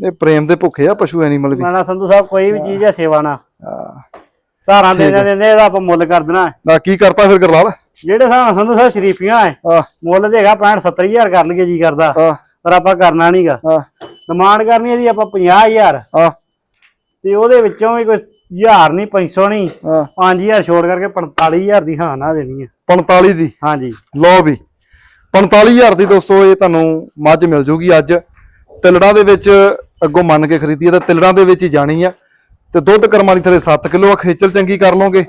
ਇਹ ਪ੍ਰੇਮ ਦੇ ਭੁੱਖੇ ਆ ਪਸ਼ੂ ਐਨੀਮਲ ਵੀ। ਨਾ ਸੰਧੂ ਸਾਹਿਬ ਕੋਈ ਵੀ ਚੀਜ਼ ਹੈ ਸੇਵਾ ਨਾ ਹਾਂ। ਧਾਰਾਂ ਦੇ ਦਿੰਦੇ ਇਹਦਾ ਆਪਾਂ ਮੁੱਲ ਕਰ ਦੇਣਾ। ਹੈ। ਨਾ ਕੀ ਕਰਤਾ ਫਿਰ ਗਰਲਾਲ ਜਿਹੜੇ ਹਿਸਾਬ ਨਾਲ ਸੰਧੂ ਸਾਹਿਬ ਸ਼ਰੀਫੀਆਂ ਹੈ। ਆ ਮੁੱਲ ਹੈਗਾ 65 70000 ਕਰ ਲਈਏ ਜੀ ਕਰਦਾ ਆ ਪਰ ਆਪਾਂ ਕਰਨਾ ਨਹੀਂਗਾ ਆ ਡਿਮਾਂਡ ਕਰਨੀ ਹੈ ਜੀ ਆਪਾਂ 50000 ਆ ਤੇ ਉਹਦੇ ਵਿੱਚੋਂ ਵੀ ਕੋਈ 1000 ਨਹੀਂ 500 ਨਹੀਂ ਆ 5000 ਛੋੜ ਕਰਕੇ 45000 ਦੀ ਹਾਂ ਨਾ ਦੇਣੀ ਹੈ 45 ਦੀ? ਹਾਂਜੀ ਲਓ ਵੀ 45000 ਦੀ ਦੋਸਤੋ ਇਹ ਤੁਹਾਨੂੰ ਮੱਝ ਮਿਲ ਜੂਗੀ ਅੱਜ। ਤਿਲੜਾਂ ਦੇ ਵਿੱਚ ਅੱਗੋਂ ਮੰਨ ਕੇ ਖਰੀਦੀ ਹੈ ਤਾਂ ਤਿਲੜਾਂ ਦੇ ਵਿੱਚ ਹੀ ਜਾਣੀ ਆ। ਤੇ ਦੁੱਧ ਕਰਮਾਂ ਦੀ ਥਲੇ 7 ਕਿਲੋ ਆ ਖੇਚਲ ਚੰਗੀ ਕਰ ਲਓਗੇ।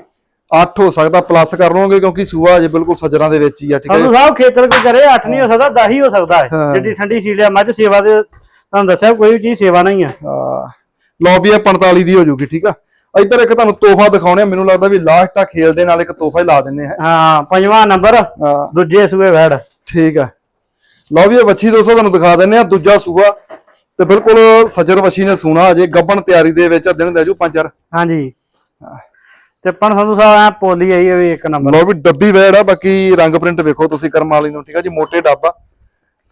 8 ਹੋ ਸਕਦਾ ਪਲੱਸ ਕਰ ਲਓਗੇ ਕਿਉਂਕਿ ਸੂਆ ਅਜੇ ਬਿਲਕੁਲ ਸੱਜਰਾਂ ਦੇ ਵਿੱਚ ਹੀ ਆ ਠੀਕ ਹੈ ਸਾਹਿਬ ਖੇਤਰ ਕੋਈ ਕਰੇ 8 ਨਹੀਂ ਹੋ ਸਕਦਾ 10 ਹੀ ਹੋ ਸਕਦਾ ਹੈ। ਹਾਂ। ਜਿੱਡੀ ਠੰਡੀ ਸੀਲ ਆ ਮੱਝ ਸੇਵਾ ਦੇ ਤੁਹਾਨੂੰ ਦੱਸਿਆ ਕੋਈ ਵੀ ਚੀਜ਼ ਸੇਵਾ ਨਹੀਂ ਆ। ਆ ਲਓ ਵੀ ਇਹ 45 ਦੀ ਹੋ ਜੂਗੀ ਠੀਕ ਆ? ਇੱਧਰ ਇੱਕ ਤੁਹਾਨੂੰ ਤੋਹਫਾ ਦਿਖਾਉਣੇ ਆ ਮੈਨੂੰ ਲੱਗਦਾ ਵੀ ਲਾਸਟ ਆ ਖੇਲ ਦੇ ਨਾਲ ਇੱਕ ਤੋਹਫਾ ਹੀ ਲਾ ਦਿੰਨੇ ਆ। ਹਾਂ ਪੰਜਵਾਂ ਨੰਬਰ ਹਾਂ। ਦੂਜੇ ਸੂਏ ਵੈੜ। ਠੀਕ ਆ। ਲਓ ਵੀ ਇਹ ਵੱਛੀ ਦੋਸਤੋ ਤੁਹਾਨੂੰ ਦਿਖਾ ਦਿੰਨੇ ਆ ਦੂਜਾ ਸੂਆ ਤੇ ਬਿਲਕੁਲ ਸੱਜਰ ਵੱਛੀ ਨੇ ਸੂਣਾ ਅਜੇ ਗੱਬਣ ਤਿਆਰੀ ਦੇ ਵਿੱਚ ਆ, ਦਿਨ ਦੇ ਜੂ ਪੰਜ ਚਾਰ। ਹਾਂਜੀ। ਤੇ ਪਣ ਸੰਧੂ ਸਾਹਿਬ ਐ ਪੋਲੀ ਆਈ ਹੈ ਵੀ ਇੱਕ ਨੰਬਰ। ਲਓ ਵੀ ਡੱਬੀ ਵੈੜ ਆ ਬਾਕੀ ਰੰਗ ਪ੍ਰਿੰਟ ਵੇਖੋ ਤੁਸੀਂ ਕਰਮ ਵਾਲੀ ਨੂੰ ਠੀਕ ਆ ਜੀ? ਮੋਟੇ ਡੱਬ ਆ।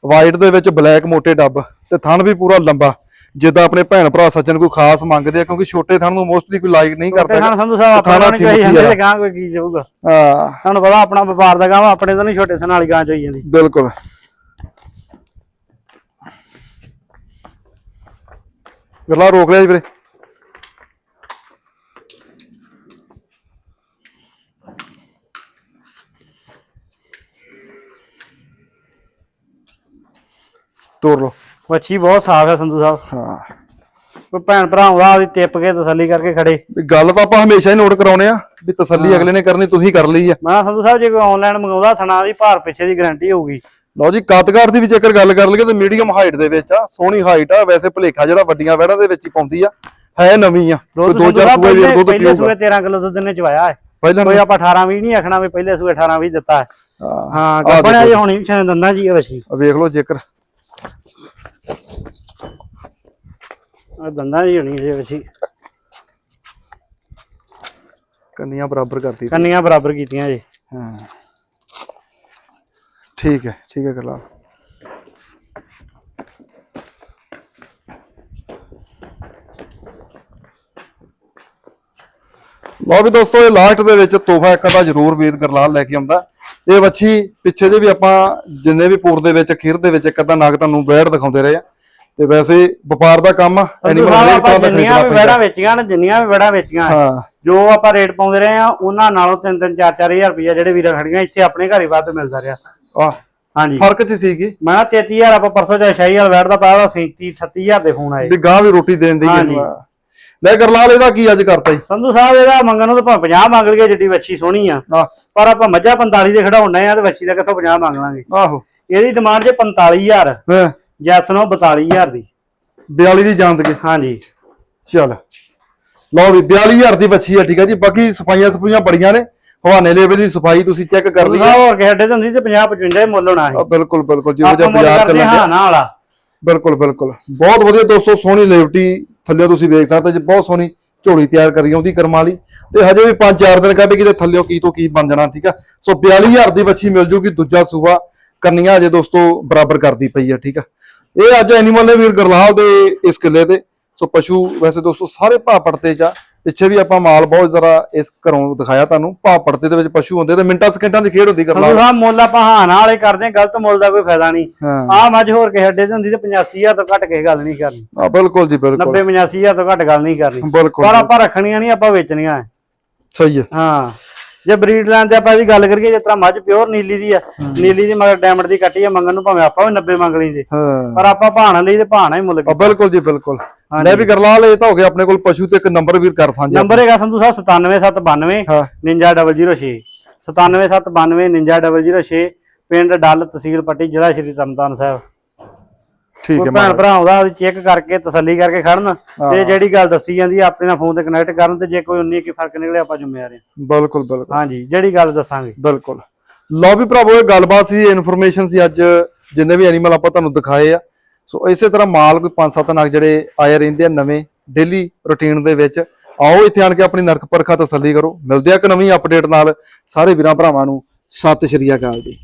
ਵਾਈਟ ਦੇ ਵਿੱਚ ਬਲੈਕ ਮੋਟੇ ਡੱਬ ਤੇ ਥਣ ਵੀ ਪੂਰਾ ਲੰਬਾ। ਜਿੱਦਾਂ ਆਪਣੇ ਭੈਣ ਭਰਾ ਸੱਜਣ ਕੋਈ ਖਾਸ ਮੰਗਦੇ ਆ ਕਿਉਂਕਿ ਛੋਟੇ ਥਣ ਨੂੰ ਮੋਸਟਲੀ ਕੋਈ ਲਾਈਕ ਨਹੀਂ ਕਰਦਾ ਹੁਣ ਸੰਧੂ ਸਾਹਿਬ ਆਪਣਾ ਨਹੀਂ ਚਾਹੀ ਜਾਂਦੇ ਆ। ਗਾਂ ਕੋਈ ਕੀ ਜਾਊਗਾ। ਹਾਂ। ਤੁਹਾਨੂੰ ਪਤਾ ਆਪਣਾ ਵਪਾਰ ਦਾ ਗਾਂ ਆਪਣੇ ਤੋਂ ਨਹੀਂ ਛੋਟੇ ਸਨ ਵਾਲੀ ਗਾਂ ਚੋਈ ਜਾਂਦੀ। ਬਿਲਕੁਲ। ਗੱਲਾਂ ਰੋਕ ਲਿਆ ਜੀ ਵੀਰੇ। ਤੋੜ ਲਓ। ਵੱਛੀ ਬਹੁਤ ਸਾਫ਼ ਹੈ ਸੰਧੂ ਸਾਹਿਬ। ਹਾਂ। ਕੋਈ ਭੈਣ ਭਰਾ ਆਉਂਦਾ ਉਹਦੀ ਟਿੱਪ ਕੇ ਤਸੱਲੀ ਕਰਕੇ ਖੜੇ। ਵੀ ਗੱਲ ਤਾਂ ਆਪਾਂ ਹਮੇਸ਼ਾ ਹੀ ਨੋਟ ਕਰਾਉਨੇ ਆ ਵੀ ਤਸੱਲੀ ਅਗਲੇ ਨੇ ਕਰਨੀ ਤੁਸੀਂ ਕਰ ਲਈ ਆ। ਮੈਂ ਕਿਹਾ ਸੰਧੂ ਸਾਹਿਬ ਜੇ ਕੋਈ ਆਨਲਾਈਨ ਮੰਗਾਉਂਦਾ ਥਣਾ ਦੀ ਭਾਰ ਪਿੱਛੇ ਦੀ ਗਾਰੰਟੀ ਹੋਊਗੀ। ਲਓ ਜੀ ਕੱਦਕਾਰ ਦੀ ਵੀ ਜੇਕਰ ਗੱਲ ਕਰ ਲਈਏ ਤਾਂ ਮੀਡੀਅਮ ਹਾਈਟ ਦੇ ਵਿੱਚ ਆ ਸੋਹਣੀ ਹਾਈਟ ਆ ਵੈਸੇ ਭਲੇਖਾ ਜਿਹੜਾ ਵੱਡੀਆਂ ਵਹਿੜਾਂ ਦੇ ਵਿੱਚ ਹੀ ਪਾਉਂਦੀ ਆ ਹੈ ਨਵੀਂ ਆ ਕੋਈ ਦੁੱਧ ਦੋ ਸੰਧੂ ਚਾਰ ਸਾਹਿਬ ਸੂਏ ਵੀ ਪਹਿਲੇ ਦੁੱਧ ਪਹਿਲੇ ਪੀਊਗਾ ਸੂਏ 13 ਕਿਲੋ ਦੁੱਧ ਨੇ ਚਵਾਇਆ ਹੈ। ਪਹਿਲਾਂ ਕੋਈ ਆਪਾਂ 18 20 ਨਹੀਂ ਆਖਣਾ ਵੀ ਪਹਿਲੇ ਸੂਏ 18 20 ਦਿੱਤਾ ਹੈ। ਹਾਂ। ਦੇਖੋ। ਜੀ। ਹੋਣੀ ਵੀ ਦੰਦਾਂ ਜੀ ਇਹ ਆ ਵੇਖ ਲਓ ਜੇਕਰ। ਆਹ ਦੰਦਾਂ ਜੀ ਹੋਣੀ ਇਹ ਵੱਛੀ ਕੰਨੀਆਂ ਬਰਾਬਰ ਕਰਤੀ। ਕੰਨੀਆਂ ਬਰਾਬਰ ਕੀਤੀਆਂ ਜੀ। ਹਾਂ। ਠੀਕ ਹੈ ਠੀਕ ਹੈ ਕਰਲਾ ਲਓ ਵੀ ਦੋਸਤੋ ਇਹ ਲਾਸਟ ਦੇ ਵਿੱਚ ਤੋਹਫਾ ਇੱਕ ਦਾ ਜ਼ਰੂਰ ਵੀਰ ਗਰਲਾਲ ਲੈ ਕੇ ਆਉਂਦਾ। ਇਹ ਵੱਛੀ ਪਿੱਛੇ ਜੇ ਵੀ ਆਪਾਂ ਜਿੰਨੇ ਵੀ ਪੂਰ ਦੇ ਵਿੱਚ ਖੀਰ ਦੇ ਵਿੱਚ ਇੱਕ ਅੱਧਾ ਨਗ ਤੁਹਾਨੂੰ ਬੈੜ ਦਿਖਾਉਂਦੇ ਰਹੇ ਆ। ਤੇ ਵੈਸੇ ਵਪਾਰ ਦਾ ਕੰਮ ਐਨੀਮਲ ਹਰੇਕ ਤਰ੍ਹਾਂ ਦਾ ਜਿੰਨੀਆਂ ਖਰੀਦਣਾ ਵੀ ਵੜਾ ਪੈਂਦਾ ਵੇਚੀਆਂ ਨੇ ਜਿੰਨੀਆਂ ਵੀ ਵੜਾ ਵੇਚੀਆਂ ਜੋ ਆਪਾਂ ਰੇਟ ਪਾਉਂਦੇ ਰਹੇ ਆ ਉਹਨਾਂ ਨਾਲੋਂ 3-3 4-4000 ਰੁਪਏ ਜਿਹੜੇ ਵੀਰਾਂ ਖੜੀਆਂ ਇੱਥੇ ਆਪਣੇ ਘਰ ਵੱਧ ਮਿਲਦਾ ਰਿਹਾ। ਆ ਹਾਂਜੀ। ਫ਼ਰਕ ਚ ਸੀਗੀ ਮੈਂ ਕਿਹਾ 33000 ਆਪਾਂ ਪਰਸੋਂ ਜਾਂ 6000 ਬੈਠਦਾ ਪਾਇਆ ਵਾ 37 38000 ਦੇ ਫੋਨ ਆਏ। ਵੀ ਗਾਂ ਵੀ ਰੋਟੀ ਦੇਣ ਦੀ ਹਾਂਜੀ। ਆ। ਲੈ ਗਰਲਾਲ ਇਹਦਾ ਕੀ ਅੱਜ ਕਰਤਾ ਜੀ? ਸੰਧੂ ਸਾਹਿਬ ਇਹਦਾ ਮੰਗਣ ਨੂੰ ਤਾਂ ਭਾਵੇਂ 50 ਮੰਗ ਲਈਏ ਜਿੱਡੀ ਵੱਛੀ ਸੋਹਣੀ ਆ। ਆ ਪਰ ਆਪਾਂ ਮੱਝਾਂ 45 ਦੇ ਖੜਾਉਣੇ ਆ ਤੇ ਵੱਛੀ ਦਾ ਕਿੱਥੋਂ 50 ਮੰਗ ਲਾਂਗੇ? ਆਹੋ। ਇਹਦੀ ਡਿਮਾਂਡ ਜੇ 45000 ਹਾਂ। ਜੈਸ ਨੂੰ 42000 ਦੀ। 42 ਦੀ ਜਾਨ ਦੇ ਹਾਂਜੀ। ਚੱਲ। ਲਓ ਵੀ 42000 ਦੀ ਬੱਚੀ ਹੈ ਠੀਕ ਹੈ ਜੀ। ਬਾਕੀ ਸਫਾਈਆਂ ਸਫਾਈਆਂ ਬੜੀਆਂ ਨੇ। ਹਵਾਨੇ ਲੈਵਲ ਦੀ ਸਫ਼ਾਈ ਤੁਸੀਂ ਚੈੱਕ ਕਰ ਲਈ ਹੋਰ ਕਿਸੇ ਅੱਡੇ ਤੇ ਹੁੰਦੀ ਤੇ 50 55 ਦੇ ਮੁੱਲ ਹੋਣਾ ਸੀ। ਬਿਲਕੁਲ ਬਿਲਕੁਲ ਜਿਹੋ ਜਿਹਾ ਬਾਜ਼ਾਰ ਚੱਲਣ ਹਾਂ ਨਾ ਵਾਲਾ ਬਿਲਕੁਲ ਬਿਲਕੁਲ। ਬਹੁਤ ਵਧੀਆ ਦੋਸਤੋ ਸੋਹਣੀ ਲੇਵਟੀ ਥੱਲੇ ਤੁਸੀਂ ਵੇਖ ਸਕਦੇ ਜੀ ਬਹੁਤ ਸੋਹਣੀ ਝੋਲੀ ਤਿਆਰ ਕਰੀ ਆਉਂਦੀ ਕਰਮਾਂ ਵਾਲੀ। ਤੇ ਹਜੇ ਵੀ 5-4 ਦਿਨ ਕੱਢ ਕੇ ਤੇ ਥੱਲਿਓ ਕੀ ਤੋਂ ਕੀ ਬਣ ਜਾਣਾ ਠੀਕ ਆ? ਸੋ 42000 ਦੀ ਬੱਚੀ ਮਿਲ ਜੂਗੀ ਦੂਜਾ ਸੂਬਾ ਕੰਨੀਆਂ ਅਜੇ ਦੋਸਤੋ ਬਰਾਬਰ ਕਰਦੀ ਪਈ ਆ ਠੀਕ ਆ? ਇਹ ਅੱਜ ਐਨੀਮਲ ਨੇ ਵੀਰ ਗਰਲਾਲ ਦੇ ਇਸ ਕਿੱਲੇ ਤੇ। ਸੋ ਪਸ਼ੂ ਵੈਸੇ ਦੋਸਤੋ ਸਾਰੇ ਭਾਅ ਪੜਤੇ ਚ ਪਿੱਛੇ ਵੀ ਆਪਾਂ ਮਾਲ ਬਹੁਤ ਜ਼ਰਾ ਇਸ ਘਰੋਂ ਦਿਖਾਇਆ ਤੁਹਾਨੂੰ। ਭਾਅ ਪੜਤੇ ਦੇ ਵਿੱਚ ਪਸ਼ੂ ਹੁੰਦੇ ਤੇ ਮਿੰਟਾਂ ਸਕਿੰਟਾਂ ਦੀ ਖੇਡ ਹੁੰਦੀ ਸੰਧੂ ਸਾਹਿਬ ਮੁੱਲ ਆਪਾਂ ਹਾਂ ਵਾਲੇ ਕਰਦੇ ਹਾਂ ਗਲਤ ਮੁੱਲ ਦਾ ਕੋਈ ਫਾਇਦਾ ਨਹੀਂ। ਹਾਂ। ਆ ਮੱਝ ਹੋਰ ਕਿਸੇ ਅੱਡੇ ਤੇ ਹੁੰਦੀ ਤੇ 85000 ਤੋਂ ਘੱਟ ਕਿਸੇ ਗੱਲ ਨਹੀਂ ਕਰਨੀ। ਆ ਬਿਲਕੁਲ ਜੀ ਬਿਲਕੁਲ। 90 85000 ਤੋਂ ਘੱਟ ਗੱਲ ਨਹੀਂ ਕਰਨੀ। ਬਿਲਕੁਲ ਪਰ ਆਪਾਂ ਰੱਖਣੀਆਂ ਨਹੀਂ ਆਪਾਂ ਵੇਚਣੀਆਂ ਹੈ। ਸਹੀ ਹੈ। ਹਾਂ। ਜੇ ਬਰੀਡ ਲਾਈਨ ਤੇ ਆਪਾਂ ਇਹਦੀ ਗੱਲ ਕਰੀਏ ਜਿਸ ਤਰ੍ਹਾਂ ਮੱਝ ਪਿਓਰ ਨੀਲੀ ਦੀ ਆ ਨੀਲੀ ਦੀ ਮਗਰ ਡਾਇਮੰਡ ਦੀ ਕੱਟੀ ਆ ਮੰਗਣ ਨੂੰ ਭਾਵੇਂ ਆਪਾਂ ਵੀ 90 ਮੰਗ ਲਈਦੇ ਹਾਂ। ਪਰ ਆਪਾਂ ਭਾਣਾ ਲਈ ਤੇ ਭਾਣਾ ਹੀ ਮੁੱਲ ਆ ਬਿਲਕੁਲ ਜੀ ਬਿਲਕੁਲ। ਲੈ ਵੀ ਗਰਲਾਲ ਇਹ ਤਾਂ ਹੋ ਗਿਆ ਆਪਣੇ ਕੋਲ ਪਸ਼ੂ ਤੇ ਇੱਕ ਨੰਬਰ ਵੀਰ ਕਰ ਸਾਂਝਾ। ਨੰਬਰ ਹੈਗਾ ਸੰਧੂ ਸਾਹਿਬ 97792 ਹਾਂ। 99006 97792 99006 ਪਿੰਡ ਡੱਲ ਤਹਿਸੀਲ ਪੱਟੀ ਜ਼ਿਲ੍ਹਾ ਸ਼੍ਰੀ ਤਰਨਤਾਰਨ ਸਾਹਿਬ। ਠੀਕ ਹੈ ਭੈਣ ਭਰਾ ਆਉਂਦਾ ਉਹ ਚੈੱਕ ਕਰਕੇ ਤਸੱਲੀ ਕਰਕੇ ਖੜਨ ਤੇ ਜਿਹੜੀ ਗੱਲ ਦੱਸੀ ਜਾਂਦੀ ਆ ਆਪਣੇ ਨਾਲ ਫੋਨ ਤੇ ਕਨੈਕਟ ਕਰਨ ਤੇ ਜੇ ਕੋਈ ਉਨੀ ਕੀ ਫ਼ਰਕ ਨਿਕਲੇ ਆਪਾਂ ਜ਼ਿੰਮੇਵਾਰ ਹਾਂ ਬਿਲਕੁਲ ਬਿਲਕੁਲ। ਹਾਂਜੀ ਜਿਹੜੀ ਗੱਲ ਦੱਸਾਂਗੇ। ਬਿਲਕੁਲ। ਲਓ ਵੀ ਭਰਾਵੋ ਇਹ ਗੱਲਬਾਤ ਸੀ ਇਨਫੋਰਮੇਸ਼ਨ ਸੀ ਅੱਜ ਜਿੰਨੇ ਵੀ ਐਨੀਮਲ ਆਪਾਂ ਤੁਹਾਨੂੰ ਦਿਖਾਏ ਆ। ਸੋ ਇਸੇ ਤਰ੍ਹਾਂ ਮਾਲ ਕੋਈ 5-7 ਨਗ ਜਿਹੜੇ ਆਏ ਰਹਿੰਦੇ ਆ ਨਵੇਂ ਡੇਲੀ ਰੁਟੀਨ ਦੇ ਵਿੱਚ। ਆਓ ਇੱਥੇ ਆਣ ਕੇ ਆਪਣੀ ਨਰਕ ਪਰਖਾ ਤਸੱਲੀ ਕਰੋ। ਮਿਲਦੇ ਆ ਇੱਕ ਨਵੀਂ ਅਪਡੇਟ ਨਾਲ। ਸਾਰੇ ਵੀਰਾਂ ਭਰਾਵਾਂ ਨੂੰ ਸਤਿ ਸ਼੍ਰੀ ਅਕਾਲ ਜੀ।